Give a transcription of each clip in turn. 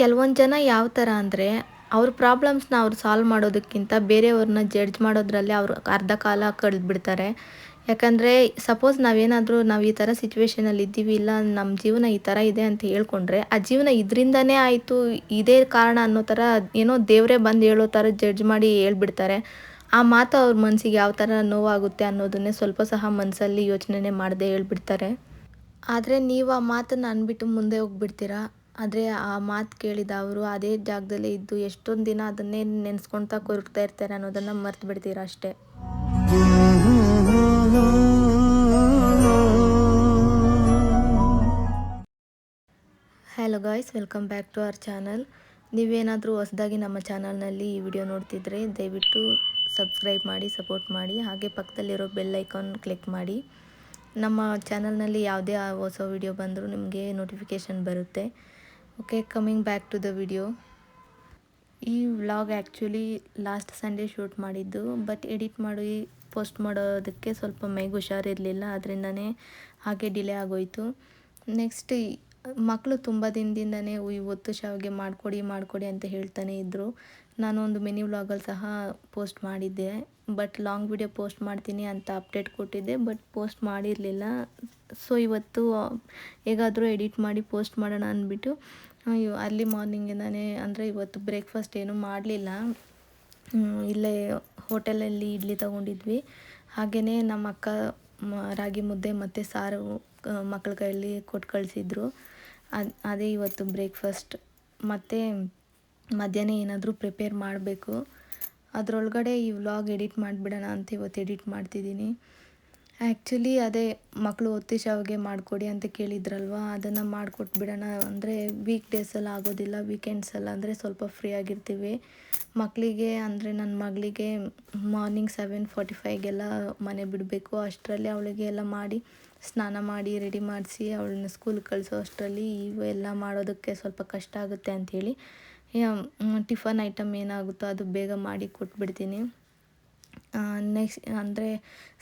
ಕೆಲವೊಂದು ಜನ ಯಾವ ಥರ ಅಂದರೆ ಅವ್ರ ಪ್ರಾಬ್ಲಮ್ಸ್ನ ಅವ್ರು ಸಾಲ್ವ್ ಮಾಡೋದಕ್ಕಿಂತ ಬೇರೆಯವ್ರನ್ನ ಜಡ್ಜ್ ಮಾಡೋದ್ರಲ್ಲಿ ಅವರು ಅರ್ಧ ಕಾಲ ಕಳೆದ್ಬಿಡ್ತಾರೆ. ಯಾಕಂದರೆ ಸಪೋಸ್ ನಾವೇನಾದರೂ ನಾವು ಈ ಥರ ಸಿಚುವೇಶನಲ್ಲಿ ಇದ್ದೀವಿ, ಇಲ್ಲ ನಮ್ಮ ಜೀವನ ಈ ಥರ ಇದೆ ಅಂತ ಹೇಳ್ಕೊಂಡ್ರೆ ಆ ಜೀವನ ಇದರಿಂದನೇ ಆಯಿತು, ಇದೇ ಕಾರಣ ಅನ್ನೋ ಥರ ಏನೋ ದೇವರೇ ಬಂದು ಹೇಳೋ ಥರ ಜಡ್ಜ್ ಮಾಡಿ ಹೇಳ್ಬಿಡ್ತಾರೆ. ಆ ಮಾತು ಅವ್ರ ಮನಸ್ಸಿಗೆ ಯಾವ ಥರ ನೋವಾಗುತ್ತೆ ಅನ್ನೋದನ್ನೇ ಸ್ವಲ್ಪ ಸಹ ಮನಸ್ಸಲ್ಲಿ ಯೋಚನೆ ಮಾಡದೆ ಹೇಳ್ಬಿಡ್ತಾರೆ. ಆದರೆ ನೀವು ಆ ಮಾತನ್ನು ಅಂದ್ಬಿಟ್ಟು ಮುಂದೆ ಹೋಗ್ಬಿಡ್ತೀರಾ? ಆದರೆ ಆ ಮಾತು ಕೇಳಿದ ಅವರು ಅದೇ ಜಾಗದಲ್ಲೇ ಇದ್ದು ಎಷ್ಟೊಂದು ದಿನ ಅದನ್ನೇ ನೆನೆಸ್ಕೊಳ್ತಾ ಕೊರಗ್ತಾ ಇರ್ತಾರೆ ಅನ್ನೋದನ್ನು ಮರ್ತು ಬಿಡ್ತೀರ ಅಷ್ಟೇ? Hello guys welcome back to our channel ನೀವೇನಾದರೂ ಹೊಸದಾಗಿ ನಮ್ಮ ಚಾನಲ್ನಲ್ಲಿ ಈ ವಿಡಿಯೋ ನೋಡ್ತಿದ್ರೆ ದಯವಿಟ್ಟು ಸಬ್ಸ್ಕ್ರೈಬ್ ಮಾಡಿ ಸಪೋರ್ಟ್ ಮಾಡಿ, ಹಾಗೆ ಪಕ್ಕದಲ್ಲಿರೋ ಬೆಲ್ ಐಕಾನ್ ಕ್ಲಿಕ್ ಮಾಡಿ. ನಮ್ಮ ಚಾನಲ್ನಲ್ಲಿ ಯಾವುದೇ ಹೊಸ ವಿಡಿಯೋ ಬಂದರೂ ನಿಮಗೆ ನೋಟಿಫಿಕೇಷನ್ ಬರುತ್ತೆ. Okay coming back to the video ಈ vlog actually last Sunday shoot ಮಾಡಿದ್ದು ಬಟ್ ಎಡಿಟ್ ಮಾಡಿ ಪೋಸ್ಟ್ ಮಾಡೋದಕ್ಕೆ ಸ್ವಲ್ಪ ಮೈಗೆ ಹುಷಾರಿರಲಿಲ್ಲ ಅದರಿಂದನೇ ಹಾಗೆ ಡಿಲೇ ಆಗೋಯಿತು. ನೆಕ್ಸ್ಟ್ ಮಕ್ಕಳು ತುಂಬ ದಿನದಿಂದನೇ ಇವತ್ತು ಶಾವಿಗೆ ಮಾಡಿಕೊಡಿ ಮಾಡಿಕೊಡಿ ಅಂತ ಹೇಳ್ತಾನೆ ಇದ್ದರು ನಾನು ಒಂದು ಮಿನಿ ವ್ಲಾಗಲ್ಲಿ ಸಹ ಪೋಸ್ಟ್ ಮಾಡಿದ್ದೆ. ಬಟ್ ಲಾಂಗ್ ವಿಡಿಯೋ ಪೋಸ್ಟ್ ಮಾಡ್ತೀನಿ ಅಂತ ಅಪ್ಡೇಟ್ ಕೊಟ್ಟಿದ್ದೆ. ಬಟ್ ಪೋಸ್ಟ್ ಮಾಡಿರಲಿಲ್ಲ. ಸೊ, ಇವತ್ತು ಹೇಗಾದರೂ ಎಡಿಟ್ ಮಾಡಿ ಪೋಸ್ಟ್ ಮಾಡೋಣ ಅಂದ್ಬಿಟ್ಟು ಅರ್ಲಿ ಮಾರ್ನಿಂಗಿಂದನೇ ಅಂದರೆ ಇವತ್ತು ಬ್ರೇಕ್ಫಾಸ್ಟ್ ಏನೂ ಮಾಡಲಿಲ್ಲ. ಇಲ್ಲೇ ಹೋಟೆಲಲ್ಲಿ ಇಡ್ಲಿ ತಗೊಂಡಿದ್ವಿ. ಹಾಗೆಯೇ ನಮ್ಮ ಅಕ್ಕ ರಾಗಿ ಮುದ್ದೆ ಮತ್ತು ಸಾರು ಮಕ್ಕಳ ಕೈಯಲ್ಲಿ ಕೊಟ್ಟು ಕಳಿಸಿದ್ರು. ಅದು, ಅದೇ ಇವತ್ತು ಬ್ರೇಕ್ಫಾಸ್ಟ್ ಮತ್ತು ಮಧ್ಯಾಹ್ನ ಏನಾದರೂ ಪ್ರಿಪೇರ್ ಮಾಡಬೇಕು. ಅದರೊಳಗಡೆ ಈ ವ್ಲಾಗ್ ಎಡಿಟ್ ಮಾಡಿಬಿಡೋಣ ಅಂತ ಇವತ್ತು ಎಡಿಟ್ ಮಾಡ್ತಿದ್ದೀನಿ. ಆ್ಯಕ್ಚುಲಿ ಅದೇ ಮಕ್ಕಳು ಒತ್ತಿ ಶಾವಿಗೆ ಮಾಡಿಕೊಡಿ ಅಂತ ಕೇಳಿದ್ರಲ್ವ? ಅದನ್ನು ಮಾಡಿಕೊಟ್ಬಿಡೋಣ. ಅಂದರೆ ವೀಕ್ ಡೇಸಲ್ಲಿ ಆಗೋದಿಲ್ಲ ವೀಕೆಂಡ್ಸಲ್ಲಿ ಅಂದರೆ ಸ್ವಲ್ಪ ಫ್ರೀ ಆಗಿರ್ತೀವಿ. ಮಕ್ಕಳಿಗೆ ಅಂದರೆ ನನ್ನ ಮಗಳಿಗೆ ಮಾರ್ನಿಂಗ್ ಸೆವೆನ್ ಫಾರ್ಟಿ ಫೈಗೆಲ್ಲ ಮನೆ ಬಿಡಬೇಕು. ಅಷ್ಟರಲ್ಲಿ ಅವಳಿಗೆ ಎಲ್ಲ ಮಾಡಿ ಸ್ನಾನ ಮಾಡಿ, ರೆಡಿ ಮಾಡಿಸಿ, ಅವಳನ್ನ ಸ್ಕೂಲ್ಗೆ ಕಳಿಸೋ ಅಷ್ಟರಲ್ಲಿ ಇವೆಲ್ಲ ಮಾಡೋದಕ್ಕೆ ಸ್ವಲ್ಪ ಕಷ್ಟ ಆಗುತ್ತೆ ಅಂಥೇಳಿ. ಟಿಫನ್ ಐಟಮ್ ಏನಾಗುತ್ತೋ ಅದು ಬೇಗ ಮಾಡಿ ಕೊಟ್ಬಿಡ್ತೀನಿ. ನೆಕ್ಸ್ಟ್ ಅಂದರೆ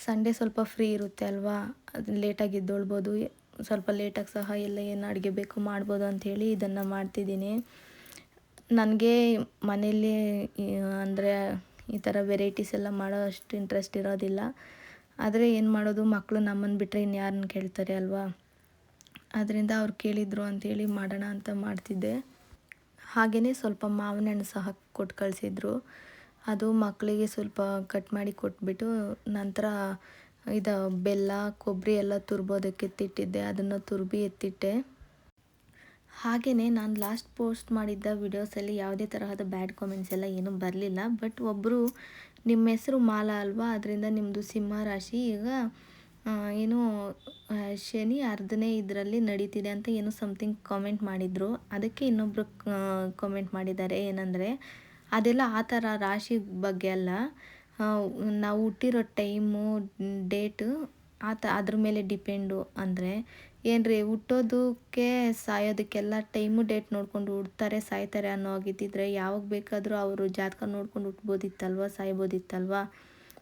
ಸಂಡೇ ಸ್ವಲ್ಪ ಫ್ರೀ ಇರುತ್ತೆ ಅಲ್ವಾ? ಅದು ಲೇಟಾಗಿ ಎದ್ದೊಳ್ಬೋದು. ಸ್ವಲ್ಪ ಲೇಟಾಗಿ ಸಹ ಎಲ್ಲ ಏನು ಅಡುಗೆ ಬೇಕು ಮಾಡ್ಬೋದು ಅಂಥೇಳಿ ಇದನ್ನು ಮಾಡ್ತಿದ್ದೀನಿ. ನನಗೆ ಮನೆಯಲ್ಲಿ ಅಂದರೆ ಈ ಥರ ವೆರೈಟೀಸ್ ಎಲ್ಲ ಮಾಡೋ ಅಷ್ಟು ಇಂಟ್ರೆಸ್ಟ್ ಇರೋದಿಲ್ಲ. ಆದರೆ ಏನು ಮಾಡೋದು? ಮಕ್ಕಳು ನಮ್ಮನ್ನು ಬಿಟ್ಟರೆ ಇನ್ಯಾರನ್ನ ಕೇಳ್ತಾರೆ ಅಲ್ವಾ? ಅದರಿಂದ ಅವ್ರು ಕೇಳಿದರು ಅಂಥೇಳಿ ಮಾಡೋಣ ಅಂತ ಮಾಡ್ತಿದ್ದೆ. ಹಾಗೆಯೇ ಸ್ವಲ್ಪ ಮಾವಿನ ಹಣ್ಣು ಸಹ ಕೊಟ್ಟು ಕಳಿಸಿದ್ರು. ಅದು ಮಕ್ಕಳಿಗೆ ಸ್ವಲ್ಪ ಕಟ್ ಮಾಡಿ ಕೊಟ್ಬಿಟ್ಟು ನಂತರ ಇದು ಬೆಲ್ಲ ಕೊಬ್ಬರಿ ಎಲ್ಲ ತುರ್ಬೋದಕ್ಕೆ ಎತ್ತಿಟ್ಟಿದ್ದೆ. ಅದನ್ನು ತುರ್ಬಿ ಎತ್ತಿಟ್ಟೆ. ಹಾಗೆಯೇ ನಾನು ಲಾಸ್ಟ್ ಪೋಸ್ಟ್ ಮಾಡಿದ್ದ ವಿಡಿಯೋಸಲ್ಲಿ ಯಾವುದೇ ತರಹದ ಬ್ಯಾಡ್ ಕಾಮೆಂಟ್ಸ್ ಎಲ್ಲ ಏನೂ ಬರಲಿಲ್ಲ. ಬಟ್ ಒಬ್ಬರು ನಿಮ್ಮ ಹೆಸರು ಮಾಲಾ ಅಲ್ವಾ? ಅದರಿಂದ ನಿಮ್ಮದು ಸಿಂಹ ರಾಶಿ. ಈಗ ಏನು ಶನಿ ಅರ್ಧನೇ ಇದರಲ್ಲಿ ನಡೀತಿದೆ ಅಂತ ಏನು ಸಮಥಿಂಗ್ ಕಾಮೆಂಟ್ ಮಾಡಿದರು. ಅದಕ್ಕೆ ಇನ್ನೊಬ್ಬರು ಕಾಮೆಂಟ್ ಮಾಡಿದ್ದಾರೆ. ಏನಂದರೆ, ಅದೆಲ್ಲ ಆ ಥರ ರಾಶಿ ಬಗ್ಗೆ ಅಲ್ಲ. ನಾವು ಹುಟ್ಟಿರೋ ಟೈಮು ಡೇಟು ಆ ತ, ಅದ್ರ ಮೇಲೆ ಡಿಪೆಂಡು ಅಂದರೆ ಏನು ರೀ ಹುಟ್ಟೋದಕ್ಕೆ ಸಾಯೋದಕ್ಕೆಲ್ಲ ಟೈಮು ಡೇಟ್ ನೋಡ್ಕೊಂಡು ಹುಡ್ತಾರೆ, ಸಾಯ್ತಾರೆ ಅನ್ನೋ ಆಗಿದ್ದಿದ್ರೆ ಯಾವಾಗ ಬೇಕಾದರೂ ಅವರು ಜಾತಕ ನೋಡ್ಕೊಂಡು ಹುಟ್ಬೋದಿತ್ತಲ್ವ, ಸಾಯ್ಬೋದಿತ್ತಲ್ವ?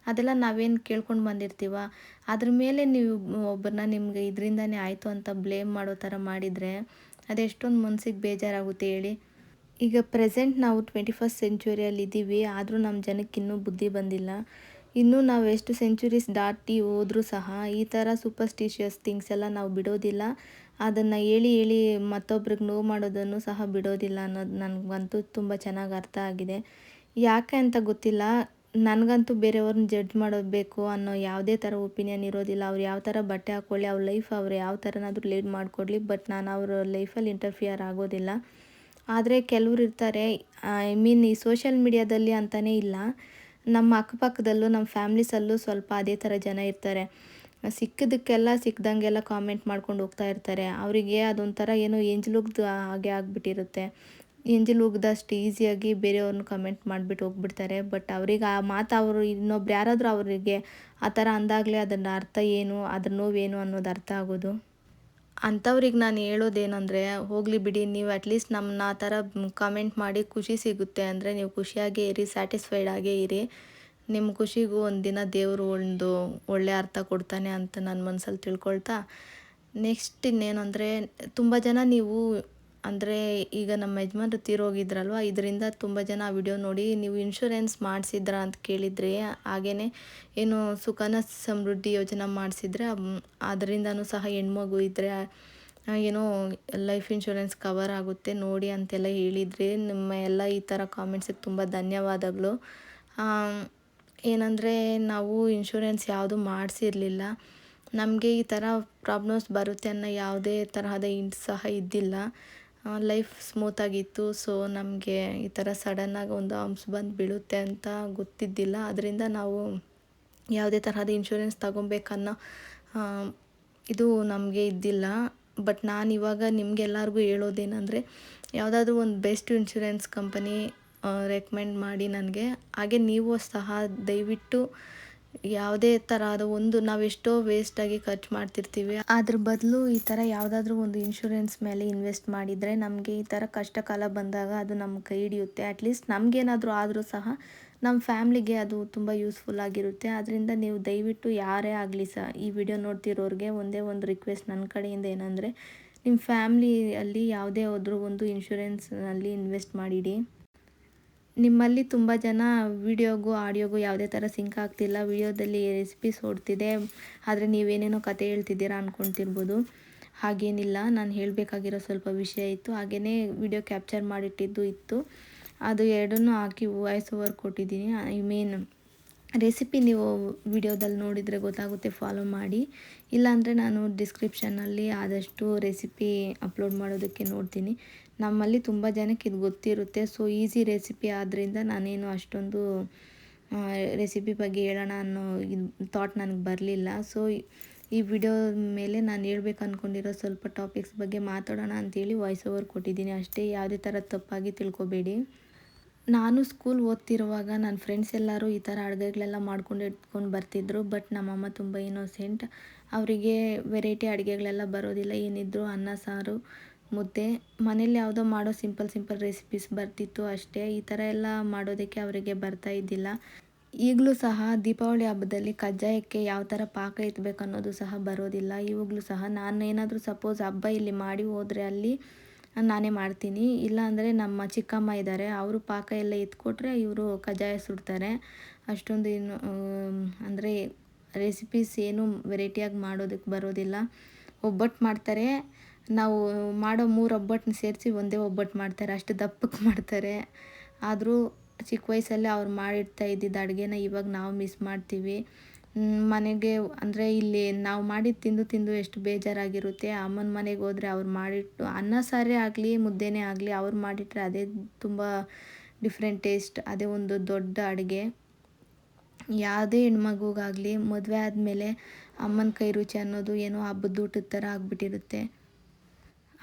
ಅದೆಲ್ಲ ನಾವೇನು ಕೇಳ್ಕೊಂಡು ಬಂದಿರ್ತೀವ? ಅದ್ರ ಮೇಲೆ ನೀವು ಒಬ್ಬರನ್ನ ನಿಮ್ಗೆ ಇದರಿಂದನೇ ಆಯಿತು ಅಂತ ಬ್ಲೇಮ್ ಮಾಡೋ ಥರ ಮಾಡಿದರೆ ಅದೆಷ್ಟೊಂದು ಮನ್ಸಿಗೆ ಬೇಜಾರಾಗುತ್ತೆ ಹೇಳಿ. ಈಗ ಪ್ರೆಸೆಂಟ್ ನಾವು ಟ್ವೆಂಟಿ ಫಸ್ಟ್ ಸೆಂಚುರಿಯಲ್ಲಿ ಇದ್ದೀವಿ ಆದರೂ ನಮ್ಮ ಜನಕ್ಕೆ ಇನ್ನೂ ಬುದ್ಧಿ ಬಂದಿಲ್ಲ. ಇನ್ನೂ ನಾವು ಎಷ್ಟು ಸೆಂಚುರೀಸ್ ದಾಟಿ ಹೋದರೂ ಸಹ ಈ ಥರ ಸೂಪರ್ಸ್ಟಿಷಿಯಸ್ ಥಿಂಗ್ಸ್ ಎಲ್ಲ ನಾವು ಬಿಡೋದಿಲ್ಲ. ಅದನ್ನು ಹೇಳಿ ಹೇಳಿ ಮತ್ತೊಬ್ರಿಗೆ ನೋವು ಮಾಡೋದನ್ನು ಸಹ ಬಿಡೋದಿಲ್ಲ ಅನ್ನೋದು ನನಗಂತೂ ತುಂಬ ಚೆನ್ನಾಗಿ ಅರ್ಥ ಆಗಿದೆ. ಯಾಕೆ ಅಂತ ಗೊತ್ತಿಲ್ಲ. ನನಗಂತೂ ಬೇರೆಯವ್ರನ್ನ ಜಡ್ಜ್ ಮಾಡಬೇಕು ಅನ್ನೋ ಯಾವುದೇ ಥರ ಒಪಿನಿಯನ್ ಇರೋದಿಲ್ಲ. ಅವ್ರು ಯಾವ ಥರ ಬಟ್ಟೆ ಹಾಕ್ಕೊಳ್ಳಿ ಅವ್ರ ಲೈಫ್ ಅವ್ರು ಯಾವ ಥರನಾದರೂ ಲೀಡ್ ಮಾಡಿಕೊಡ್ಲಿ ಬಟ್ ನಾನು ಅವ್ರ ಲೈಫಲ್ಲಿ ಇಂಟರ್ಫಿಯರ್ ಆಗೋದಿಲ್ಲ. ಆದರೆ ಕೆಲವ್ರು ಇರ್ತಾರೆ. ಐ ಮೀನ್ ಈ ಸೋಷಿಯಲ್ ಮೀಡಿಯಾದಲ್ಲಿ ಅಂತಲೇ ಇಲ್ಲ. ನಮ್ಮ ಅಕ್ಕಪಕ್ಕದಲ್ಲೂ, ನಮ್ಮ ಫ್ಯಾಮ್ಲೀಸಲ್ಲೂ ಸ್ವಲ್ಪ ಅದೇ ಥರ ಜನ ಇರ್ತಾರೆ. ಸಿಕ್ಕಿದ್ದಕ್ಕೆಲ್ಲ ಸಿಕ್ಕದಂಗೆಲ್ಲ ಕಾಮೆಂಟ್ ಮಾಡ್ಕೊಂಡು ಹೋಗ್ತಾ ಇರ್ತಾರೆ. ಅವರಿಗೆ ಅದೊಂಥರ ಏನೋ ಎಂಜಲುಗ್ದು ಹಾಗೆ ಆಗಿಬಿಟ್ಟಿರುತ್ತೆ. ಎಂಜಲುಗ್ದಷ್ಟು ಈಸಿಯಾಗಿ ಬೇರೆಯವ್ರನ್ನ ಕಮೆಂಟ್ ಮಾಡಿಬಿಟ್ಟು ಹೋಗ್ಬಿಡ್ತಾರೆ. ಬಟ್ ಅವ್ರಿಗೆ ಆ ಮಾತು ಅವರು, ಇನ್ನೊಬ್ರು ಯಾರಾದರೂ ಅವರಿಗೆ ಆ ಥರ ಅಂದಾಗಲೇ ಅದನ್ನು ಅರ್ಥ ಏನು, ಅದ್ರ ನೋವೇನು ಅನ್ನೋದು ಅರ್ಥ ಆಗೋದು. ಅಂಥವ್ರಿಗೆ ನಾನು ಹೇಳೋದೇನೆಂದರೆ, ಹೋಗಲಿ ಬಿಡಿ, ನೀವು ಅಟ್ಲೀಸ್ಟ್ ನಮ್ಮನ್ನ ಆ ಥರ ಕಮೆಂಟ್ ಮಾಡಿ ಖುಷಿ ಸಿಗುತ್ತೆ ಅಂದರೆ ನೀವು ಖುಷಿಯಾಗೇ ಇರಿ ಸ್ಯಾಟಿಸ್ಫೈಡ್ ಆಗೇ ಇರಿ. ನಿಮ್ಮ ಖುಷಿಗೂ ಒಂದಿನ ದಿನ ದೇವರು ಒಂದು ಒಳ್ಳೆ ಅರ್ಥ ಕೊಡ್ತಾನೆ ಅಂತ ನನ್ನ ಮನಸ್ಸಲ್ಲಿ ತಿಳ್ಕೊಳ್ತಾ. ನೆಕ್ಸ್ಟ್ ಇನ್ನೇನಂದರೆ, ತುಂಬ ಜನ ನೀವು ಅಂದರೆ ಈಗ ನಮ್ಮ ಯಜಮಾನ್ರು ತೀರೋಗಿದ್ರಲ್ವ, ಇದರಿಂದ ತುಂಬ ಜನ ಆ ವಿಡಿಯೋ ನೋಡಿ, ನೀವು ಇನ್ಶೂರೆನ್ಸ್ ಮಾಡಿಸಿದ್ರಾ? ಅಂತ ಕೇಳಿದ್ರಿ ಹಾಗೆಯೇ ಏನು ಸುಕನ್ಯಾ ಸಮೃದ್ಧಿ ಯೋಜನೆ ಮಾಡಿಸಿದ್ರೆ ಅದರಿಂದನೂ ಸಹ ಹೆಣ್ಮಗು ಇದ್ದರೆ ಏನೋ ಲೈಫ್ ಇನ್ಶೂರೆನ್ಸ್ ಕವರ್ ಆಗುತ್ತೆ ನೋಡಿ ಅಂತೆಲ್ಲ ಹೇಳಿದ್ರಿ, ನಿಮ್ಮ ಎಲ್ಲ ಈ ಥರ ಕಾಮೆಂಟ್ಸಿಗೆ ತುಂಬ ಧನ್ಯವಾದಗಳು. ಏನಂದರೆ ನಾವು ಇನ್ಶೂರೆನ್ಸ್ ಯಾವುದು ಮಾಡಿಸಿರಲಿಲ್ಲ. ನಮಗೆ ಈ ಥರ ಪ್ರಾಬ್ಲಮ್ಸ್ ಬರುತ್ತೆ ಅನ್ನೋ ಯಾವುದೇ ತರಹದ ಇನ್ ಸಹ ಇದ್ದಿಲ್ಲ. ಲೈಫ್ ಸ್ಮೂತಾಗಿತ್ತು ಸೊ ನಮಗೆ ಈ ಥರ ಸಡನ್ನಾಗಿ ಒಂದು ಅಂಶ ಬಂದು ಬೀಳುತ್ತೆ ಅಂತ ಗೊತ್ತಿದ್ದಿಲ್ಲ. ಅದರಿಂದ ನಾವು ಯಾವುದೇ ತರಹದ ಇನ್ಶೂರೆನ್ಸ್ ತಗೊಬೇಕನ್ನೋ ಇದು ನಮಗೆ ಇದ್ದಿಲ್ಲ. ಬಟ್ ನಾನು ಇವಾಗ ನಿಮಗೆಲ್ಲರಿಗೂ ಹೇಳೋದೇನೆಂದರೆ, ಯಾವುದಾದ್ರೂ ಒಂದು ಬೆಸ್ಟ್ ಇನ್ಶೂರೆನ್ಸ್ ಕಂಪನಿ ರೆಕಮೆಂಡ್ ಮಾಡಿ ನನಗೆ. ಹಾಗೆ ನೀವು ಸಹ ದಯವಿಟ್ಟು ಯಾವುದೇ ಥರದ ಒಂದು ನಾವು ಎಷ್ಟೋ ವೇಸ್ಟಾಗಿ ಖರ್ಚು ಮಾಡ್ತಿರ್ತೀವಿ. ಅದ್ರ ಬದಲು ಈ ಥರ ಯಾವುದಾದ್ರೂ ಒಂದು ಇನ್ಶೂರೆನ್ಸ್ ಮೇಲೆ ಇನ್ವೆಸ್ಟ್ ಮಾಡಿದರೆ ನಮಗೆ ಈ ಥರ ಕಷ್ಟ ಕಾಲ ಬಂದಾಗ ಅದು ನಮ್ಮ ಕೈ ಹಿಡಿಯುತ್ತೆ. ಅಟ್ಲೀಸ್ಟ್ ನಮಗೇನಾದರೂ ಆದರೂ ಸಹ ನಮ್ಮ ಫ್ಯಾಮ್ಲಿಗೆ ಅದು ತುಂಬ ಯೂಸ್ಫುಲ್ ಆಗಿರುತ್ತೆ. ಅದರಿಂದ ನೀವು ದಯವಿಟ್ಟು ಯಾರೇ ಆಗಲಿ ಸಹ ಈ ವಿಡಿಯೋ ನೋಡ್ತಿರೋರಿಗೆ ಒಂದೇ ಒಂದು ರಿಕ್ವೆಸ್ಟ್ ನನ್ನ ಕಡೆಯಿಂದ ಏನಂದರೆ ನಿಮ್ಮ ಫ್ಯಾಮ್ಲಿಯಲ್ಲಿ ಯಾವುದೇ ಆದರೂ ಒಂದು ಇನ್ಶೂರೆನ್ಸ್ನಲ್ಲಿ ಇನ್ವೆಸ್ಟ್ ಮಾಡಿಡಿ. ನಿಮ್ಮಲ್ಲಿ ತುಂಬ ಜನ ವಿಡಿಯೋಗೂ, ಆಡಿಯೋಗೂ ಯಾವುದೇ ಥರ ಸಿಂಕ್ ಆಗ್ತಿಲ್ಲ. ವಿಡಿಯೋದಲ್ಲಿ ರೆಸಿಪೀಸ್ ಓಡ್ತಿದೆ. ಆದರೆ ನೀವೇನೇನೋ ಕತೆ ಹೇಳ್ತಿದ್ದೀರಾ ಅಂದ್ಕೊಳ್ತಿರ್ಬೋದು ಹಾಗೇನಿಲ್ಲ. ನಾನು ಹೇಳಬೇಕಾಗಿರೋ ಸ್ವಲ್ಪ ವಿಷಯ ಇತ್ತು. ಹಾಗೆಯೇ ವಿಡಿಯೋ ಕ್ಯಾಪ್ಚರ್ ಮಾಡಿಟ್ಟಿದ್ದು ಇತ್ತು. ಅದು ಎರಡನ್ನೂ ಹಾಕಿ ವಾಯ್ಸ್ ಓವರ್ ಕೊಟ್ಟಿದ್ದೀನಿ. ಐ ಮೀನ್ ರೆಸಿಪಿ ನೀವು ವಿಡಿಯೋದಲ್ಲಿ ನೋಡಿದರೆ ಗೊತ್ತಾಗುತ್ತೆ, ಫಾಲೋ ಮಾಡಿ. ಇಲ್ಲಾಂದರೆ ನಾನು ಡಿಸ್ಕ್ರಿಪ್ಷನಲ್ಲಿ ಆದಷ್ಟು ರೆಸಿಪಿ ಅಪ್ಲೋಡ್ ಮಾಡೋದಕ್ಕೆ ನೋಡ್ತೀನಿ. ನಮ್ಮಲ್ಲಿ ತುಂಬ ಜನಕ್ಕೆ ಇದು ಗೊತ್ತಿರುತ್ತೆ. ಸೊ ಈಸಿ ರೆಸಿಪಿ ಆದ್ದರಿಂದ ನಾನೇನು ಅಷ್ಟೊಂದು ರೆಸಿಪಿ ಬಗ್ಗೆ ಹೇಳೋಣ ಅನ್ನೋ ಇದು ಥಾಟ್ ನನಗೆ ಬರಲಿಲ್ಲ. ಸೊ ಈ ವಿಡಿಯೋ ಮೇಲೆ ನಾನು ಹೇಳ್ಬೇಕು ಅಂದ್ಕೊಂಡಿರೋ ಸ್ವಲ್ಪ ಟಾಪಿಕ್ಸ್ ಬಗ್ಗೆ ಮಾತಾಡೋಣ ಅಂತೇಳಿ ವಾಯ್ಸ್ ಓವರ್ ಕೊಟ್ಟಿದ್ದೀನಿ. ಅಷ್ಟೇ ಯಾವುದೇ ಥರ ತಪ್ಪಾಗಿ ತಿಳ್ಕೊಬೇಡಿ. ನಾನು ಸ್ಕೂಲ್ ಓದ್ತಿರುವಾಗ ನನ್ನ ಫ್ರೆಂಡ್ಸ್ ಎಲ್ಲರೂ ಈ ಥರ ಅಡುಗೆಗಳೆಲ್ಲ ಮಾಡ್ಕೊಂಡು ಇಟ್ಕೊಂಡು ಬರ್ತಿದ್ರು. ಬಟ್ ನಮ್ಮಮ್ಮ ತುಂಬ ಇನ್ನೋಸೆಂಟ್ ಅವರಿಗೆ ವೆರೈಟಿ ಅಡುಗೆಗಳೆಲ್ಲ ಬರೋದಿಲ್ಲ. ಏನಿದ್ರು ಅನ್ನ, ಸಾರು ಮುದ್ದೆ. ಮನೇಲಿ ಯಾವುದೋ ಮಾಡೋ ಸಿಂಪಲ್ ಸಿಂಪಲ್ ರೆಸಿಪೀಸ್ ಬರ್ತಿತ್ತು ಅಷ್ಟೇ. ಈ ಥರ ಎಲ್ಲ ಮಾಡೋದಕ್ಕೆ ಅವರಿಗೆ ಬರ್ತಾ ಇದ್ದಿಲ್ಲ. ಈಗಲೂ ಸಹ ದೀಪಾವಳಿ ಹಬ್ಬದಲ್ಲಿ ಕಜ್ಜಾಯಕ್ಕೆ ಯಾವ ಥರ ಪಾಕ ಎತ್ತಬೇಕು ಅನ್ನೋದು ಸಹ ಬರೋದಿಲ್ಲ. ಇವಾಗಲೂ ಸಹ ನಾನು ಏನಾದರೂ ಸಪೋಸ್ ಹಬ್ಬ ಇಲ್ಲಿ ಮಾಡಿ ಹೋದರೆ ಅಲ್ಲಿ ನಾನೇ ಮಾಡ್ತೀನಿ. ಇಲ್ಲ ಅಂದರೆ ನಮ್ಮ ಚಿಕ್ಕಮ್ಮ ಇದ್ದಾರೆ. ಅವರು ಪಾಕ ಎಲ್ಲ ಎತ್ಕೊಟ್ರೆ ಇವರು ಕಜ್ಜಾಯ ಸುಡ್ತಾರೆ. ಅಷ್ಟೊಂದು ಏನು ಅಂದರೆ ರೆಸಿಪೀಸ್ ಏನು ವೆರೈಟಿಯಾಗಿ ಮಾಡೋದಕ್ಕೆ ಬರೋದಿಲ್ಲ. ಒಬ್ಬಟ್ಟು ಮಾಡ್ತಾರೆ. ನಾವು ಮಾಡೋ ಮೂರು ಒಬ್ಬಟ್ಟನ್ನ ಸೇರಿಸಿ ಒಂದೇ ಒಬ್ಬಟ್ಟು ಮಾಡ್ತಾರೆ, ಅಷ್ಟು ದಪ್ಪಕ್ಕೆ ಮಾಡ್ತಾರೆ. ಆದರೂ ಚಿಕ್ಕ ವಯಸ್ಸಲ್ಲೇ ಅವ್ರು ಮಾಡಿಡ್ತಾ ಇದ್ದಿದ್ದ ಅಡುಗೆನ ಇವಾಗ ನಾವು ಮಿಸ್ ಮಾಡ್ತೀವಿ. ಮನೆಗೆ ಅಂದರೆ ಇಲ್ಲಿ ನಾವು ಮಾಡಿದ್ದು ತಿಂದು ತಿಂದು ಎಷ್ಟು ಬೇಜಾರಾಗಿರುತ್ತೆ. ಅಮ್ಮನ ಮನೆಗೆ ಹೋದರೆ ಅವ್ರು ಮಾಡಿಟ್ಟು ಅನ್ನ ಸಾರೇ ಆಗಲಿ, ಮುದ್ದೆನೇ ಆಗಲಿ ಅವ್ರು ಮಾಡಿಟ್ರೆ ಅದೇ ತುಂಬ ಡಿಫ್ರೆಂಟ್ ಟೇಸ್ಟ್ ಅದೇ ಒಂದು ದೊಡ್ಡ ಅಡುಗೆ. ಯಾವುದೇ ಹೆಣ್ಮಗುಗಾಗಲಿ, ಮದುವೆ ಆದಮೇಲೆ ಅಮ್ಮನ ಕೈ ರುಚಿ ಅನ್ನೋದು ಏನೋ ಹಬ್ಬದ ಊಟದ ಥರ ಆಗಿಬಿಟ್ಟಿರುತ್ತೆ.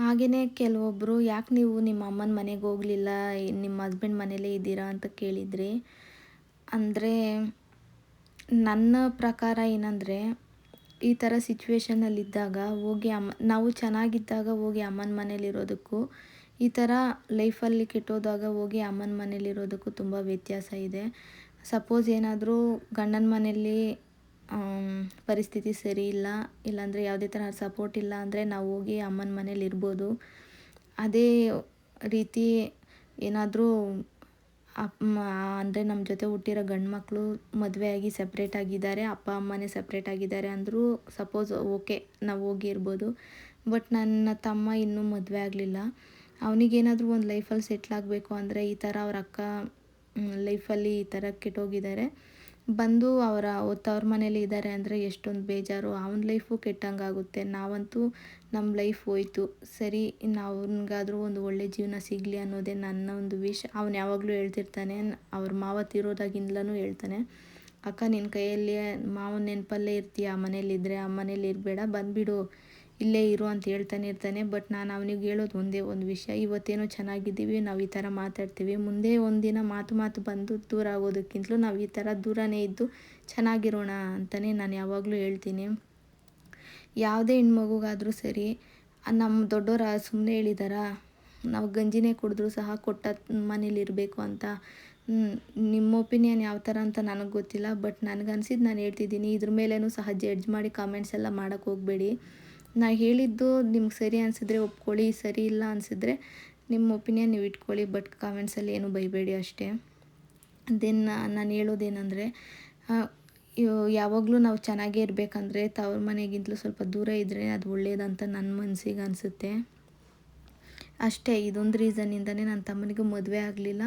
ಹಾಗೆಯೇ ಕೆಲವೊಬ್ಬರು ಯಾಕೆ ನೀವು ನಿಮ್ಮ ಅಮ್ಮನ ಮನೆಗೆ ಹೋಗಲಿಲ್ಲ ನಿಮ್ಮ ಹಸ್ಬೆಂಡ್ ಮನೇಲೇ ಇದ್ದೀರಾ ಅಂತ ಕೇಳಿದ್ರಿ, ಅಂದರೆ ನನ್ನ ಪ್ರಕಾರ ಏನಂದರೆ, ಈ ಥರ ಸಿಚುವೇಶನಲ್ಲಿದ್ದಾಗ ಹೋಗಿ ಅಮ್ಮ, ನಾವು ಚೆನ್ನಾಗಿದ್ದಾಗ ಹೋಗಿ ಅಮ್ಮನ ಮನೇಲಿರೋದಕ್ಕೂ, ಈ ಥರ ಲೈಫಲ್ಲಿ ಕೆಟ್ಟೋದಾಗ ಹೋಗಿ ಅಮ್ಮನ ಮನೇಲಿರೋದಕ್ಕೂ ತುಂಬ ವ್ಯತ್ಯಾಸ ಇದೆ. ಸಪೋಸ್ ಏನಾದರೂ ಗಂಡನ ಮನೇಲಿ ಪರಿಸ್ಥಿತಿ ಸರಿ ಇಲ್ಲ, ಇಲ್ಲಾಂದರೆ ಯಾವುದೇ ಥರ ಸಪೋರ್ಟ್ ಇಲ್ಲ ಅಂದರೆ ನಾವು ಹೋಗಿ ಅಮ್ಮನ ಮನೇಲಿ ಇರ್ಬೋದು. ಅದೇ ರೀತಿ ಏನಾದರೂ ಅಮ್ಮ ಅಂದರೆ ನಮ್ಮ ಜೊತೆ ಹುಟ್ಟಿರೋ ಗಂಡು ಮಕ್ಕಳು ಮದುವೆಯಾಗಿ ಸಪ್ರೇಟ್ ಆಗಿದ್ದಾರೆ, ಅಪ್ಪ ಅಮ್ಮನೇ ಸಪ್ರೇಟ್ ಆಗಿದ್ದಾರೆ ಅಂದರೂ ಸಪೋಸ್ ಓಕೆ ನಾವು ಹೋಗಿ ಇರ್ಬೋದು. ಬಟ್ ನನ್ನ ತಮ್ಮ ಇನ್ನೂ ಮದುವೆ ಆಗಲಿಲ್ಲ. ಅವನಿಗೇನಾದರೂ ಒಂದು ಲೈಫಲ್ಲಿ ಸೆಟ್ಲ್ ಆಗಬೇಕು ಅಂದರೆ ಈ ಥರ ಅವ್ರ ಅಕ್ಕ ಲೈಫಲ್ಲಿ ಈ ಥರ ಕೆಟ್ಟೋಗಿದ್ದಾರೆ. ಬಂದು ಅವರ ತವ್ರ ಮನೇಲಿ ಇದ್ದಾರೆ ಅಂದರೆ ಎಷ್ಟೊಂದು ಬೇಜಾರು. ಅವನ ಲೈಫು ಕೆಟ್ಟಂಗಾಗುತ್ತೆ. ನಾವಂತೂ ನಮ್ಮ ಲೈಫ್ ಹೋಯ್ತು. ಸರಿ ಇನ್ನು ಅವ್ನಿಗಾದರೂ ಒಂದು ಒಳ್ಳೆ ಜೀವನ ಸಿಗಲಿ ಅನ್ನೋದೇ ನನ್ನ ಒಂದು ವಿಶ್. ಅವನು ಯಾವಾಗಲೂ ಹೇಳ್ತಿರ್ತಾನೆ, ಅವ್ರ ಮಾವ ತೀರೋದಾಗಿಂದಲೂ ಹೇಳ್ತಾನೆ, ಅಕ್ಕ, ನಿನ್ನ ಕೈಯಲ್ಲಿ ಮಾವನ ನೆನಪಲ್ಲೇ ಇರ್ತೀಯ? ಆ ಮನೇಲಿದ್ದರೆ ಆ ಮನೇಲಿ ಇರಬೇಡ ಬಂದುಬಿಡು. ಇಲ್ಲೇ ಇರು ಅಂತ ಹೇಳ್ತಾನೆ ಇರ್ತಾನೆ ಬಟ್ ನಾನು ಅವನಿಗೆ ಹೇಳೋದು ಒಂದೇ ಒಂದು ವಿಷಯ. ಇವತ್ತೇನೋ ಚೆನ್ನಾಗಿದ್ದೀವಿ, ನಾವು ಈ ಥರ ಮಾತಾಡ್ತೀವಿ. ಮುಂದೆ ಒಂದಿನ ಮಾತು ಮಾತು ಬಂದು ದೂರ ಆಗೋದಕ್ಕಿಂತಲೂ ನಾವು ಈ ಥರ ದೂರನೇ ಇದ್ದು ಚೆನ್ನಾಗಿರೋಣ ಅಂತಲೇ ನಾನು ಯಾವಾಗಲೂ ಹೇಳ್ತೀನಿ. ಯಾವುದೇ ಹೆಣ್ಮಗುಗಾದರೂ ಸರಿ ನಮ್ಮ ದೊಡ್ಡೋರ ಸುಮ್ಮನೆ ಹೇಳಿದಾರ, ನಾವು ಗಂಜಿನೇ ಕುಡಿದ್ರೂ ಸಹ ಕೊಟ್ಟ ಮನೇಲಿ ಇರಬೇಕು ಅಂತ. ನಿಮ್ಮ ಒಪಿನಿಯನ್ ಯಾವ ಥರ ಅಂತ ನನಗೆ ಗೊತ್ತಿಲ್ಲ ಬಟ್ ನನಗನ್ಸಿದ್ದು ನಾನು ಹೇಳ್ತಿದ್ದೀನಿ. ಇದ್ರ ಮೇಲೇನೂ ಸಹ ಜಡ್ಜ್ ಮಾಡಿ ಕಾಮೆಂಟ್ಸ್ ಎಲ್ಲ ಮಾಡೋಕ್ಕೆ ಹೋಗಬೇಡಿ. ನಾ ಹೇಳಿದ್ದು ನಿಮ್ಗೆ ಸರಿ ಅನಿಸಿದ್ರೆ ಒಪ್ಕೊಳ್ಳಿ, ಸರಿ ಇಲ್ಲ ಅನಿಸಿದ್ರೆ ನಿಮ್ಮ ಒಪಿನಿಯನ್ ನೀವು ಇಟ್ಕೊಳ್ಳಿ, ಬಟ್ ಕಾಮೆಂಟ್ಸಲ್ಲಿ ಏನು ಬೈಬೇಡಿ ಅಷ್ಟೇ. ದೆನ್ ನಾನು ಹೇಳೋದೇನೆಂದರೆ ಯಾವಾಗಲೂ ನಾವು ಚೆನ್ನಾಗೇ ಇರಬೇಕಂದ್ರೆ ತವ್ರ ಮನೆಗಿಂತಲೂ ಸ್ವಲ್ಪ ದೂರ ಇದ್ದರೆ ಅದು ಒಳ್ಳೆಯದಂತ ನನ್ನ ಮನಸ್ಸಿಗೆ ಅನಿಸುತ್ತೆ. ಅಷ್ಟೇ, ಇದೊಂದು ರೀಸನ್ನಿಂದನೇ ನನ್ನ ತಮ್ಮನಿಗೂ ಮದುವೆ ಆಗಲಿಲ್ಲ.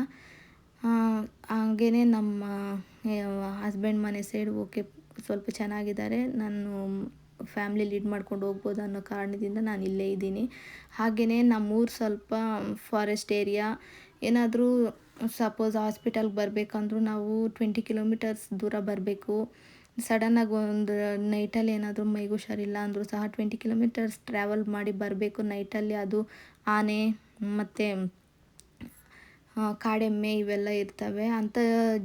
ಹಾಗೇ ನಮ್ಮ ಹಸ್ಬೆಂಡ್ ಮನೆ ಸೈಡ್ ಓಕೆ ಸ್ವಲ್ಪ ಚೆನ್ನಾಗಿದ್ದಾರೆ. ನಾನು ಫ್ಯಾಮ್ಲಿ ಲೀಡ್ ಮಾಡ್ಕೊಂಡು ಹೋಗ್ಬೋದು ಅನ್ನೋ ಕಾರಣದಿಂದ ನಾನು ಇಲ್ಲೇ ಇದ್ದೀನಿ. ಹಾಗೆಯೇ ನಮ್ಮೂರು ಸ್ವಲ್ಪ ಫಾರೆಸ್ಟ್ ಏರಿಯಾ ಏನಾದರೂ ಸಪೋಸ್ ಹಾಸ್ಪಿಟಲ್ಗೆ ಬರಬೇಕಂದ್ರೂ ನಾವು ಟ್ವೆಂಟಿ ಕಿಲೋಮೀಟರ್ಸ್ ದೂರ ಬರಬೇಕು. ಸಡನ್ನಾಗಿ ಒಂದು ನೈಟಲ್ಲಿ ಏನಾದರೂ ಮೈಗೆ ಹುಷಾರಿಲ್ಲ ಅಂದರೂ ಸಹ ಟ್ವೆಂಟಿ ಕಿಲೋಮೀಟರ್ಸ್ ಟ್ರಾವೆಲ್ ಮಾಡಿ ಬರಬೇಕು ನೈಟಲ್ಲಿ ಅದು ಆನೆ, ಮತ್ತು ಕಾಡೆಮ್ಮೆ ಇವೆಲ್ಲ ಇರ್ತವೆ. ಅಂಥ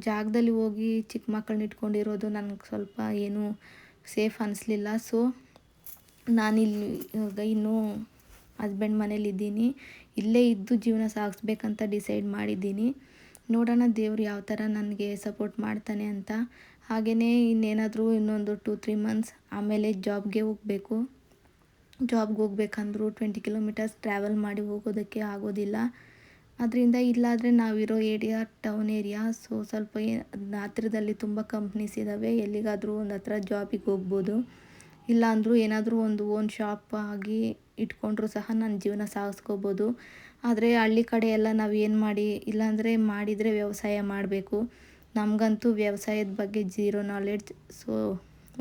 ಜಾಗದಲ್ಲಿ ಹೋಗಿ ಚಿಕ್ಕ ಮಕ್ಕಳನ್ನ ಇಟ್ಕೊಂಡಿರೋದು ನನಗೆ ಸ್ವಲ್ಪ ಏನೂ ಸೇಫ್ ಅನಿಸ್ಲಿಲ್ಲ. ಸೊ ನಾನಿಲ್ಲಿ ಇವಾಗ ಇನ್ನೂ ಹಸ್ಬೆಂಡ್ ಮನೇಲಿದ್ದೀನಿ. ಇಲ್ಲೇ ಇದ್ದು ಜೀವನ ಸಾಗಿಸ್ಬೇಕಂತ ಡಿಸೈಡ್ ಮಾಡಿದ್ದೀನಿ. ನೋಡೋಣ ದೇವ್ರು ಯಾವ ಥರ ನನಗೆ ಸಪೋರ್ಟ್ ಮಾಡ್ತಾನೆ ಅಂತ. ಹಾಗೆಯೇ ಇನ್ನೇನಾದರೂ ಇನ್ನೊಂದು ಟೂ ತ್ರೀ ಮಂತ್ಸ್ ಆಮೇಲೆ ಜಾಬ್ಗೆ ಹೋಗಬೇಕು. ಜಾಬ್ಗೆ ಹೋಗ್ಬೇಕಂದ್ರೂ ಟ್ವೆಂಟಿ ಕಿಲೋಮೀಟರ್ಸ್ ಟ್ರಾವೆಲ್ ಮಾಡಿ ಹೋಗೋದಕ್ಕೆ ಆಗೋದಿಲ್ಲ. ಅದರಿಂದ ಇಲ್ಲಾದರೆ ನಾವಿರೋ ಏರಿಯಾ, ಟೌನ್ ಏರಿಯಾ, ಸೊ ಸ್ವಲ್ಪ ಹತ್ತಿರದಲ್ಲಿ ತುಂಬ ಕಂಪ್ನೀಸ್ ಇದ್ದಾವೆ ಎಲ್ಲಿಗಾದರೂ ಒಂದು ಹತ್ರ ಜಾಬಿಗೆ ಹೋಗ್ಬೋದು. ಇಲ್ಲಾಂದರೂ ಏನಾದರೂ ಒಂದು ಓನ್ ಶಾಪ್ ಆಗಿ ಇಟ್ಕೊಂಡ್ರೂ ಸಹ ನನ್ನ ಜೀವನ ಸಾಗಿಸ್ಕೋಬೋದು. ಆದರೆ ಹಳ್ಳಿ ಕಡೆ ಎಲ್ಲ ನಾವು ಏನು ಮಾಡಿ, ಇಲ್ಲಾಂದರೆ ಮಾಡಿದರೆ ವ್ಯವಸಾಯ ಮಾಡಬೇಕು. ನಮಗಂತೂ ವ್ಯವಸಾಯದ ಬಗ್ಗೆ ಜೀರೋ ನಾಲೆಡ್ಜ್ ಸೊ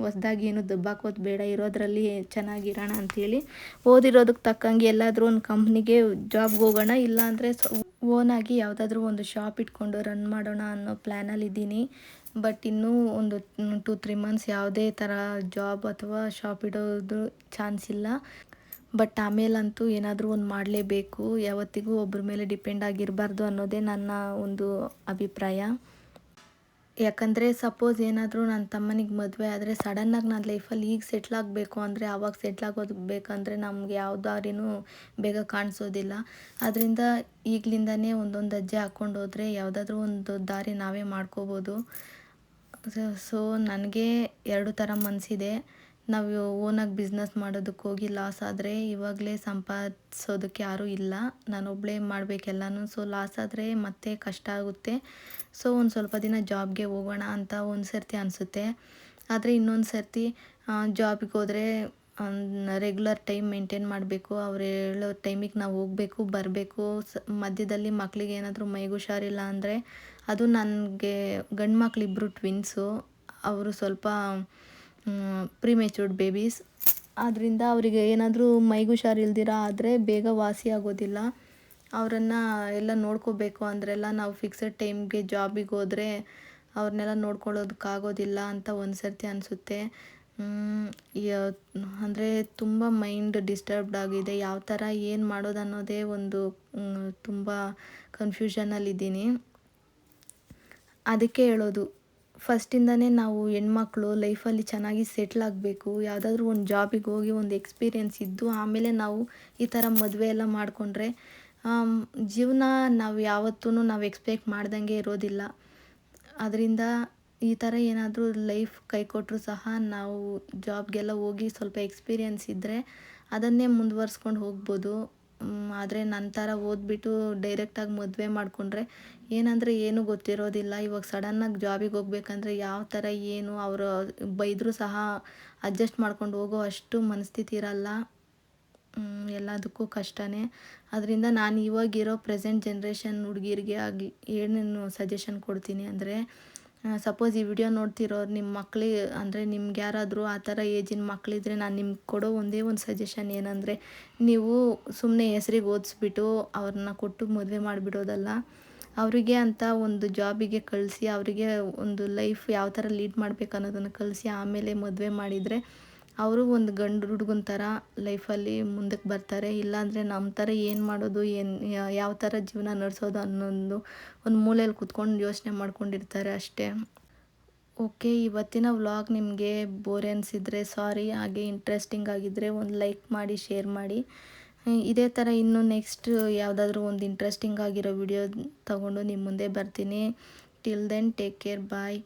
ಹೊಸ್ದಾಗಿ ಏನು ದಬ್ಬಾಕೋದು ಬೇಡ. ಇರೋದ್ರಲ್ಲಿ ಚೆನ್ನಾಗಿರೋಣ ಅಂಥೇಳಿ ಓದಿರೋದಕ್ಕೆ ತಕ್ಕಂಗೆ ಎಲ್ಲಾದರೂ ಒಂದು ಕಂಪ್ನಿಗೆ ಜಾಬ್ಗೆ ಹೋಗೋಣ. ಇಲ್ಲಾಂದರೆ ಓನಾಗಿ ಯಾವುದಾದ್ರೂ ಒಂದು ಶಾಪ್ ಇಟ್ಕೊಂಡು ರನ್ ಮಾಡೋಣ ಅನ್ನೋ ಪ್ಲ್ಯಾನಲ್ಲಿದ್ದೀನಿ ಬಟ್ ಇನ್ನೂ ಒಂದು ಟೂ, ತ್ರೀ ಮಂತ್ಸ್ ಯಾವುದೇ ಥರ ಜಾಬ್ ಅಥವಾ ಶಾಪ್ ಇಡೋದು ಚಾನ್ಸ್ ಇಲ್ಲ. ಬಟ್ ಆಮೇಲಂತೂ ಏನಾದರೂ ಒಂದು ಮಾಡಲೇಬೇಕು. ಯಾವತ್ತಿಗೂ ಒಬ್ಬರ ಮೇಲೆ ಡಿಪೆಂಡ್ ಆಗಿರಬಾರ್ದು ಅನ್ನೋದೇ ನನ್ನ ಒಂದು ಅಭಿಪ್ರಾಯ. ಯಾಕಂದರೆ ಸಪೋಸ್ ಏನಾದರೂ ನನ್ನ ತಮ್ಮನಿಗೆ ಮದುವೆ ಆದರೆ ಸಡನ್ನಾಗಿ ನನ್ನ ಲೈಫಲ್ಲಿ ಈಗ ಸೆಟ್ಲ್ ಆಗಬೇಕು ಅಂದರೆ ಆವಾಗ ಸೆಟ್ಲ್ ಆಗೋದು ಬೇಕಂದರೆ ನಮ್ಗೆ ಯಾವ ದಾರಿನೂ ಬೇಗ ಕಾಣಿಸೋದಿಲ್ಲ. ಅದರಿಂದ ಈಗಲಿಂದನೇ ಒಂದೊಂದು ಅಜ್ಜೆ ಹಾಕ್ಕೊಂಡು ಹೋದರೆ ಯಾವುದಾದ್ರೂ ಒಂದು ದಾರಿ ನಾವೇ ಮಾಡ್ಕೋಬೋದು. ಸೊ ನನಗೆ ಎರಡು ಥರ ಮನಸ್ಸಿದೆ ನಾವು ಓನಾಗಿ ಬಿಸ್ನೆಸ್ ಮಾಡೋದಕ್ಕೆ ಹೋಗಿ ಲಾಸ್ ಆದರೆ ಇವಾಗಲೇ ಸಂಪಾದಿಸೋದಕ್ಕೆ ಯಾರೂ ಇಲ್ಲ. ನಾನೊಬ್ಬಳೇ ಮಾಡಬೇಕೆಲ್ಲನೂ ಸೊ ಲಾಸ್ ಆದರೆ ಮತ್ತೆ ಕಷ್ಟ ಆಗುತ್ತೆ. ಸೊ ಒಂದು ಸ್ವಲ್ಪ ದಿನ ಜಾಬ್ಗೆ ಹೋಗೋಣ ಅಂತ ಒಂದು ಸರ್ತಿ ಅನಿಸುತ್ತೆ. ಆದರೆ ಇನ್ನೊಂದು ಸರ್ತಿ ಜಾಬಿಗೆ ಹೋದರೆ ರೆಗ್ಯುಲರ್ ಟೈಮ್ ಮೇಂಟೈನ್ ಮಾಡಬೇಕು. ಅವ್ರು ಹೇಳೋ ಟೈಮಿಗೆ ನಾವು ಹೋಗಬೇಕು, ಬರಬೇಕು. ಸ, ಮಧ್ಯದಲ್ಲಿ ಮಕ್ಕಳಿಗೆ ಏನಾದರೂ ಮೈಗೆ ಹುಷಾರಿಲ್ಲ ಅಂದರೆ ಅದು ನನಗೆ ಗಂಡು ಮಕ್ಕಳಿಬ್ಬರು ಟ್ವಿನ್ಸು ಅವರು ಸ್ವಲ್ಪ ಪ್ರಿಮೆಚೂರ್ಡ್ ಬೇಬೀಸ್ ಆದ್ದರಿಂದ ಅವರಿಗೆ ಏನಾದರೂ ಮೈಗೆ ಇಲ್ದಿರ ಆದರೆ ಬೇಗ ವಾಸಿ ಆಗೋದಿಲ್ಲ. ಅವರನ್ನು ಎಲ್ಲ ನೋಡ್ಕೋಬೇಕು ಅಂದ್ರೆಲ್ಲ ನಾವು ಫಿಕ್ಸೆಡ್ ಟೈಮ್ಗೆ ಜಾಬಿಗೆ ಹೋದರೆ ಅವ್ರನ್ನೆಲ್ಲ ನೋಡ್ಕೊಳ್ಳೋದಕ್ಕಾಗೋದಿಲ್ಲ ಅಂತ ಒಂದು ಸರ್ತಿ ಅನಿಸುತ್ತೆ ಅಂದರೆ ತುಂಬ ಮೈಂಡ್ ಡಿಸ್ಟರ್ಬ್ಡ್ ಆಗಿದೆ. ಯಾವ ಥರ ಏನು ಮಾಡೋದು ಅನ್ನೋದೇ ಒಂದು ತುಂಬ ಕನ್ಫ್ಯೂಷನಲ್ಲಿದ್ದೀನಿ ಅದಕ್ಕೆ ಹೇಳೋದು ಫಸ್ಟಿಂದನೇ ನಾವು ಹೆಣ್ಮಕ್ಳು ಲೈಫಲ್ಲಿ ಚೆನ್ನಾಗಿ ಸೆಟ್ಲ್ ಆಗಬೇಕು. ಯಾವುದಾದ್ರೂ ಒಂದು ಜಾಬಿಗೆ ಹೋಗಿ ಒಂದು ಎಕ್ಸ್ಪೀರಿಯೆನ್ಸ್ ಇದ್ದು ಆಮೇಲೆ ನಾವು ಈ ಥರ ಮದುವೆ ಎಲ್ಲ ಮಾಡಿಕೊಂಡ್ರೆ ಜೀವನ ನಾವು ಯಾವತ್ತೂ ನಾವು ಎಕ್ಸ್ಪೆಕ್ಟ್ ಮಾಡ್ದಂಗೆ ಇರೋದಿಲ್ಲ. ಅದರಿಂದ ಈ ಥರ ಏನಾದರೂ ಲೈಫ್ ಕೈ ಕೊಟ್ಟರು ಸಹ ನಾವು ಜಾಬ್ಗೆಲ್ಲ ಹೋಗಿ ಸ್ವಲ್ಪ ಎಕ್ಸ್ಪೀರಿಯೆನ್ಸ್ ಇದ್ದರೆ ಅದನ್ನೇ ಮುಂದುವರ್ಸ್ಕೊಂಡು ಹೋಗ್ಬೋದು. ಆದರೆ ನನ್ನ ಥರ ಓದ್ಬಿಟ್ಟು ಡೈರೆಕ್ಟಾಗಿ ಮದುವೆ ಮಾಡಿಕೊಂಡ್ರೆ ಏನಂದರೆ ಏನೂ ಗೊತ್ತಿರೋದಿಲ್ಲ. ಇವಾಗ ಸಡನ್ನಾಗಿ ಜಾಬಿಗೆ ಹೋಗ್ಬೇಕಂದ್ರೆ ಯಾವ ಥರ ಏನು ಅವರು ಬೈದರೂ ಸಹ ಅಡ್ಜಸ್ಟ್ ಮಾಡ್ಕೊಂಡು ಹೋಗೋ ಅಷ್ಟು ಮನಸ್ಥಿತಿ ಇರಲ್ಲ. ಎಲ್ಲದಕ್ಕೂ ಕಷ್ಟನೇ. ಅದರಿಂದ ನಾನು ಇವಾಗಿರೋ ಪ್ರೆಸೆಂಟ್ ಜನ್ರೇಷನ್ ಹುಡುಗಿರಿಗೆ ಆಗಿ ಏನೇನು ಸಜೆಷನ್ ಕೊಡ್ತೀನಿ ಅಂದರೆ ಸಪೋಸ್ ಈ ವಿಡಿಯೋ ನೋಡ್ತಿರೋರು ನಿಮ್ಮ ಮಕ್ಳಿಗೆ ಅಂದರೆ ನಿಮ್ಗೆ ಯಾರಾದರೂ ಆ ಥರ ಏಜಿನ ಮಕ್ಕಳಿದ್ರೆ ನಾನು ನಿಮ್ಗೆ ಕೊಡೋ ಒಂದೇ ಒಂದು ಸಜೆಷನ್ ಏನಂದರೆ, ನೀವು ಸುಮ್ಮನೆ ಹೆಸ್ರಿಗೆ ಓದಿಸ್ಬಿಟ್ಟು ಅವ್ರನ್ನ ಕೊಟ್ಟು ಮದುವೆ ಮಾಡಿಬಿಡೋದಲ್ಲ. ಅವರಿಗೆ ಅಂತ ಒಂದು ಜಾಬಿಗೆ ಕಳಿಸಿ, ಅವರಿಗೆ ಒಂದು ಲೈಫ್ ಯಾವ ಥರ ಲೀಡ್ ಮಾಡ್ಬೇಕು ಅನ್ನೋದನ್ನು ಕಲಿಸಿ ಆಮೇಲೆ ಮದುವೆ ಮಾಡಿದರೆ ಅವರು ಒಂದು ಗಂಡು ಹುಡುಗನ ಥರ ಲೈಫಲ್ಲಿ ಮುಂದಕ್ಕೆ ಬರ್ತಾರೆ. ಇಲ್ಲಾಂದರೆ ನಮ್ಮ ಥರ ಏನು ಮಾಡೋದು, ಏನು ಯಾವ ಥರ ಜೀವನ ನಡೆಸೋದು ಅನ್ನೋದು ಒಂದು ಮೂಲೆಯಲ್ಲಿ ಕುತ್ಕೊಂಡು ಯೋಚನೆ ಮಾಡ್ಕೊಂಡಿರ್ತಾರೆ ಅಷ್ಟೇ. ಓಕೆ, ಇವತ್ತಿನ ವ್ಲಾಗ್ ನಿಮಗೆ ಬೋರ್ ಅನಿಸಿದರೆ ಸಾರಿ, ಹಾಗೆ ಇಂಟ್ರೆಸ್ಟಿಂಗ್ ಆಗಿದ್ದರೆ ಒಂದು ಲೈಕ್ ಮಾಡಿ, ಶೇರ್ ಮಾಡಿ. ಇದೇ ಥರ ಇನ್ನು ನೆಕ್ಸ್ಟ್ ಯಾವುದಾದ್ರೂ ಒಂದು ಇಂಟ್ರೆಸ್ಟಿಂಗ್ ಆಗಿರೋ ವಿಡಿಯೋ ತಗೊಂಡು ನಿಮ್ಮ ಮುಂದೆ ಬರ್ತೀನಿ. Till then take care bye